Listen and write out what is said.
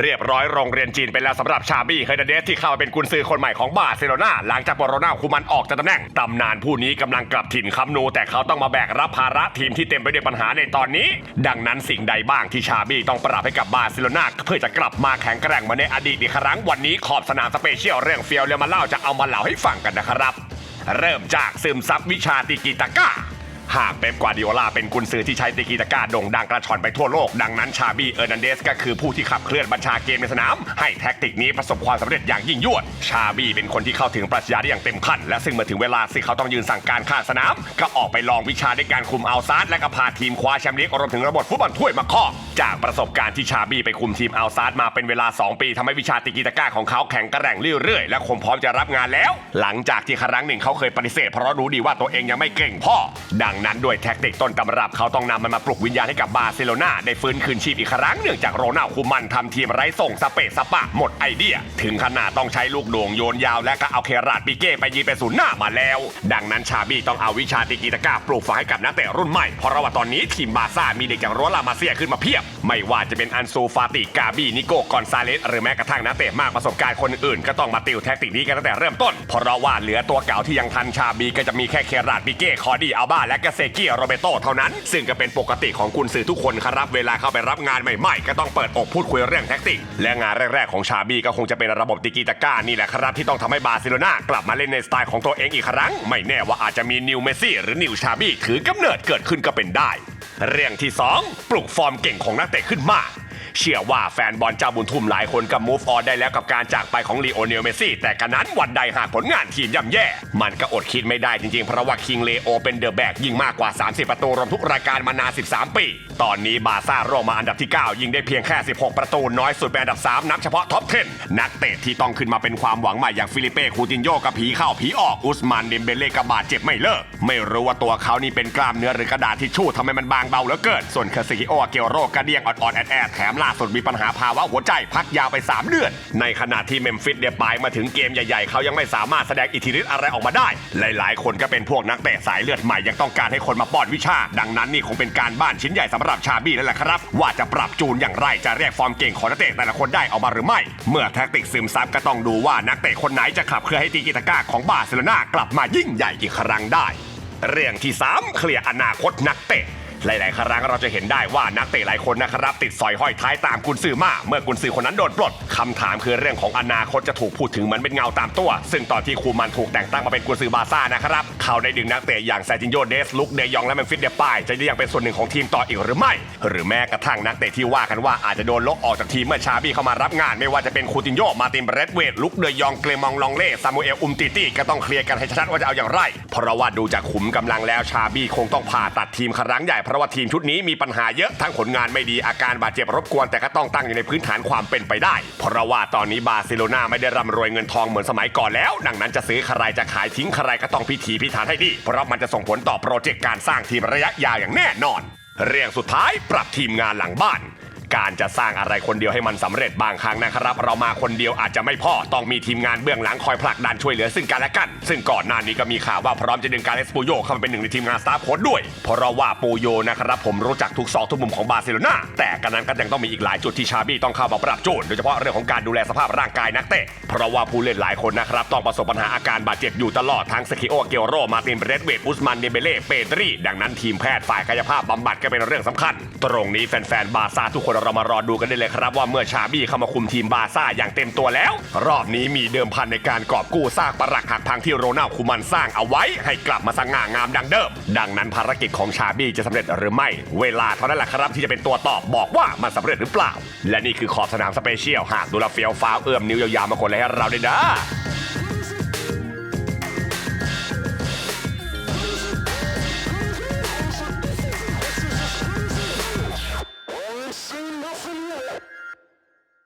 เรียบร้อยโรงเรียนจีนไปแล้วสำหรับชาบี้เฮอร์นันเดสที่เข้ามาเป็นกุนซือคนใหม่ของบาร์เซโลนาหลังจากโบโรนาคูมันออกจากตำแหน่งตำนานผู้นี้กำลังกลับถิ่นคำนู แต่เขาต้องมาแบกรับภาระทีมที่เต็มไปด้วยปัญหาในตอนนี้ ดังนั้นสิ่งใดบ้างที่ชาบี้ต้องปรับให้กับบาร์เซโลนาเพื่อจะกลับมาแข็งแกร่งมาในอดีตอีกครั้งวันนี้ขอบสนามสเปเชียลเรื่องเฟียวเรียมาเล่าจะเอามาเล่าให้ฟังกันนะครับ เริ่มจากซึมซับวิชาติกิตาก้า หากเป๊ปกวาดิโอลาเป็นกุนซือที่ใช้ติกิตาก้าโด่งดังกระชอนไปทั่วโลก ดังนั้นชาบีเออร์นันเดสก็คือผู้ที่ขับเคลื่อนบัญชาเกมในสนาม ให้แท็กติกนี้ประสบความสำเร็จอย่างยิ่งยวด ชาบีเป็นคนที่เข้าถึงปรัชญาได้อย่างเต็มขั้น และซึ่งเมื่อถึงเวลาที่เขาต้องยืนสั่งการข้างสนาม ก็ออกไปลองวิชาในการคุมอัลซาร์และก็พาทีมคว้าแชมป์ลีกรวมถึงระบบฟุตบอลถ้วยมาครอบจากประสบการณ์ที่ชาบีไปคุมทีมอัลซาร์มาเป็นเวลา 2 ปีทำให้วิชาติกิตาก้าของเขาแข็งแกร่งเรื่อยๆและคงพร้อมจะรับงานแล้ว หลังจากที่ครั้งหนึ่งเขาเคยปฏิเสธเพราะรู้ดีว่าตัวเองยังไม่เก่งพอดังนั้นด้วยแท็กติกต้นตำรับเขาต้องนำมันมาปลุกวิญญาณให้กับบาร์เซโลนาได้ฟื้นคืนชีพอีกครั้งเนื่องจากโรนัลคูมันทำทีมไร้ส่งสเปซสปะหมดไอเดีย ถึงขนาดต้องใช้ลูกโด่งโยนยาวและก็เอาเคราดปิเก้ไปยิงเป็นศูนย์หน้ามาแล้ว ดังนั้นชาบี้ต้องเอาวิชาติกิตาก้าปลูกฝังให้กับนักเตะรุ่นใหม่เพราะว่าตอนนี้ทีมบาร์ซ่ามีเด็กอย่างโรลามาเซียขึ้นมาเพียบ ไม่ว่าจะเป็นอันซูฟาติกาบีนิโกกอนซาเลสหรือแม้กระทั่งนักเตะมากประสบการณ์คนอื่นก็ต้องมาติวแท็กติกนี้กันตั้งแต่เริ่มต้นเพราะว่าเหลือตัวเก่าที่ยังทันชาบีก็จะมีแค่เคราดปิเก้คอดีอัลบาและกเซกิโรเบโตเท่านั้น ซึ่งก็เป็นปกติของคุณสื่อทุกคนครับ เวลาเข้าไปรับงานใหม่ๆ ก็ต้องเปิดอกพูดคุยเรื่องแท็กติก และงานแรกๆของชาบีก็คงจะเป็นระบบติกิตาก้านี่แหละครับที่ต้องทำให้บาร์เซโลนากลับมาเล่นในสไตล์ของตัวเองอีกครั้ง ไม่แน่ว่าอาจจะมีนิวเมซี่หรือนิวชาบีถือกำเนิดเกิดขึ้นก็เป็นได้ เรื่องที่ 2 ปลุกฟอร์มเก่งของนักเตะขึ้นมา เชื่อว่าแฟนบอลเจ้าบุญทุ่มหลายคนก็ move on ได้แล้วกับการจากไปของลีโอเนลเมซี่ แต่กระนั้นวันใดหากผลงานทีมย่ำแย่ มันก็อดคิดไม่ได้จริงๆ เพราะว่าคิงเลโอเป็นเดอะแบกยิงมากกว่า 30 ประตูรวมทุกรายการมานาน 13 ปี ตอนนี้บาซ่าร่วงมาอันดับที่ 9 ยิงได้เพียงแค่ 16 ประตูน้อยสุดเป็นอันดับ 3 นับเฉพาะท็อป 10 นักเตะที่ต้องขึ้นมาเป็นความหวังใหม่อย่างฟิลิเป้คูตินโยกับผีเข้าผีออกอุสมานเดมเบเล่กับบาดเจ็บไม่เลิกไม่รู้ว่าตัวเขานี่เป็นกล้ามเนื้อหรือกระดาษทิชชู่ทำไมมันบางเบาเหลือเกินส่วนคาซิโอเกโรกระเดียงอ่อนๆแอดๆแถมล่าสุดมีปัญหาภาวะหัวใจพักยาวไป 3 เดือน ในขณะที่เมมฟิสเดียปลายมาถึงเกมใหญ่ๆ เขายังไม่สามารถแสดงอิทธิฤทธิ์อะไรออกมาได้ หลายๆ คนก็เป็นพวกนักเตะสายเลือดใหม่ยังต้องการให้คนมาป้อนวิชา ดังนั้นนี่คงเป็นการบ้านชิ้นใหญ่สำหรับชาบี้แล้วแหละครับ ว่าจะปรับจูนอย่างไรจะเรียกฟอร์มเก่งของนักเตะแต่ละคนได้ออกมาหรือไม่ เมื่อแท็กติกซึมซับก็ต้องดูว่านักเตะคนไหนจะขับเคลื่อนให้ตีกิตาก้าของบาร์เซโลนากลับมายิ่งใหญ่อีกครั้งได้ เรื่องที่ 3 เคลียร์อนาคตนักเตะ หลาย ๆ ครั้งเราจะเห็นได้ว่านักเตะหลายคนนะครับ ติดสอยห้อยท้ายตามกุนซือมาเมื่อกุนซือคนนั้นโดนปลดคำถามคือเรื่องของอนาคตจะถูกพูดถึงเหมือนเป็นเงาตามตัว ซึ่งตอนที่คูมันถูกแต่งตั้งมาเป็นกุนซือบาซ่านะครับเขาได้ดึงนักเตะอย่างแซจินโยเดสลุกเดยองและแมนฟิตเดปายจะยังเป็นส่วนหนึ่งของทีมต่ออีกหรือไม่ หรือแม้กระทั่งนักเตะที่ว่ากันว่าอาจจะโดนลบออกจากทีมเมื่อชาบี้เข้ามารับงาน ไม่ว่าจะเป็นคูตินโยมาตินเบรดเวดลุกเดยองเกรมองลองเล่ซามูเอลอุมติตี้ก็ต้องเคลียร์กันให้ชัดว่าจะเอาอย่างไร เพราะว่าดูจากขุมกำลังแล้วชาบี้คงต้องผ่าตัดทีมครั้งใหญ่เพราะว่าทีมชุดนี้มีปัญหาเยอะทั้งผลงานไม่ดีอาการบาดเจ็บรบกวนแต่ก็ต้องตั้งอยู่ในพื้นฐานความเป็นไปได้ เพราะว่าตอนนี้บาร์เซโลนาไม่ได้ร่ำรวยเงินทองเหมือนสมัยก่อนแล้ว ดังนั้นจะซื้อใครจะขายทิ้งใครก็ต้องพิถีพิถันให้ดีเพราะมันจะส่งผลต่อโปรเจกต์การสร้างทีมระยะยาวอย่างแน่นอน เรื่องสุดท้ายปรับทีมงานหลังบ้าน การจะสร้างอะไรคนเดียวให้มันสำเร็จบางครั้งนะครับ เรามาคนเดียวอาจจะไม่พอต้องมีทีมงานเบื้องหลังคอยผลักดันช่วยเหลือซึ่งกันและกัน ซึ่งก่อนหน้านี้ก็มีข่าวว่าพร้อมจะดึงการเลสปูโยเข้ามาเป็นหนึ่งในทีมงานสตาฟโค้ดด้วย เพราะว่าปูโยนะครับผมรู้จักทุกซอกทุกมุมของบาร์เซโลนาแต่กันนั้นก็ยังต้องมีอีกหลายจุดที่ชาบี้ต้องเข้ามาปรับจูนโดยเฉพาะเรื่องของการดูแลสภาพร่างกายนักเตะเพราะว่าผู้เล่นหลายคนนะครับต้องประสบปัญหาอาการบาดเจ็บอยู่ตลอดทั้งสกิโอเกโรมาตินเบรดเวดอุสมันเดเบเล่เปตรีดังนั้นทีมแพทย์ฝ่ายกายภาพบำบัดก็เป็นเรื่องสำคัญ ตรงนี้แฟนๆบาร์ซ่าทุกคนเรามารอดูกันได้เลยครับว่าเมื่อชาบี้เข้ามาคุมทีมบาร์ซ่าอย่างเต็มตัวแล้ว รอบนี้มีเดิมพันในการกอบกู้ซากปรักหักพังที่โรนัลคูมันสร้างเอาไว้ ให้กลับมาสง่างามดังเดิม ดังนั้นภารกิจของชาบี้จะสำเร็จหรือไม่ เวลาเท่านั้นแหละครับที่จะเป็นตัวตอบบอกว่ามันสำเร็จหรือเปล่า และนี่คือขอบสนามสเปเชียลหากดูแลเฟียวฟ้าวเอื้อมนิ้วยาวๆมาคนเลยให้เราได้ด้อ